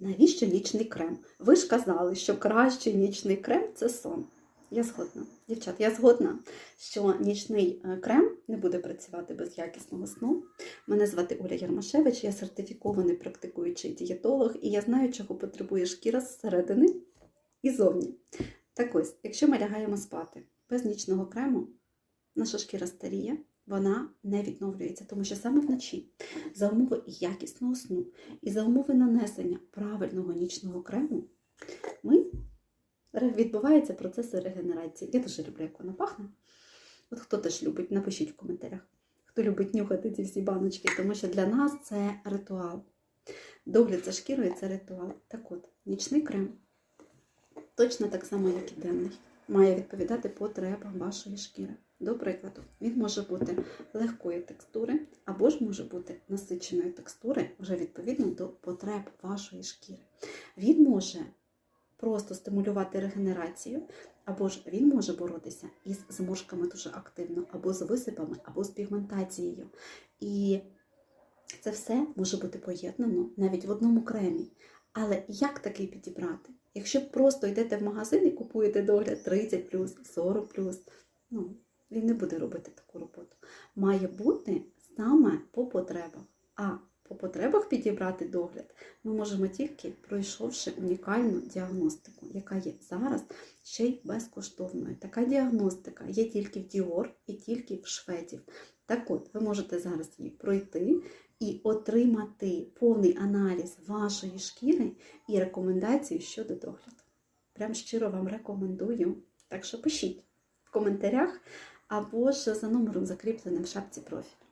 навіщо нічний крем? Ви ж казали, що кращий нічний крем це сон. Я згодна. Дівчат, я згодна, що нічний е, крем не буде працювати без якісного сну. Мене звати Оля Ярмашевич, я сертифікований практикуючий дієтолог, і я знаю, чого потребує шкіра зсередини і зовні. Так ось, якщо ми лягаємо спати без нічного крему, наша шкіра старіє, вона не відновлюється, тому що саме вночі за умови якісного сну і за умови нанесення правильного нічного крему ми відбуваються процеси регенерації. Я дуже люблю, як вона пахне. От хто теж любить, напишіть в коментарях. Хто любить нюхати ці всі баночки, тому що для нас це ритуал. Догляд за шкірою це ритуал. Так от, нічний крем точно так само, як і денний, має відповідати потребам вашої шкіри. До прикладу, він може бути легкої текстури або ж може бути насиченої текстури вже відповідно до потреб вашої шкіри. Він може просто стимулювати регенерацію, або ж він може боротися із зморшками дуже активно, або з висипами, або з пігментацією. І це все може бути поєднано навіть в одному кремі. Але як такий підібрати? Якщо просто йдете в магазин і купуєте догляд 30 40 ну, він не буде робити таку роботу. Має бути саме по потребах. А по потребах підібрати догляд ми можемо тільки пройшовши унікальну діагностику, яка є зараз ще й безкоштовною. Така діагностика є тільки в Діор і тільки в шведів. Так от, ви можете зараз її пройти і отримати повний аналіз вашої шкіри і рекомендації щодо догляду. Прям щиро вам рекомендую. Так що пишіть в коментарях або ж за номером закріпленим в шапці профілю.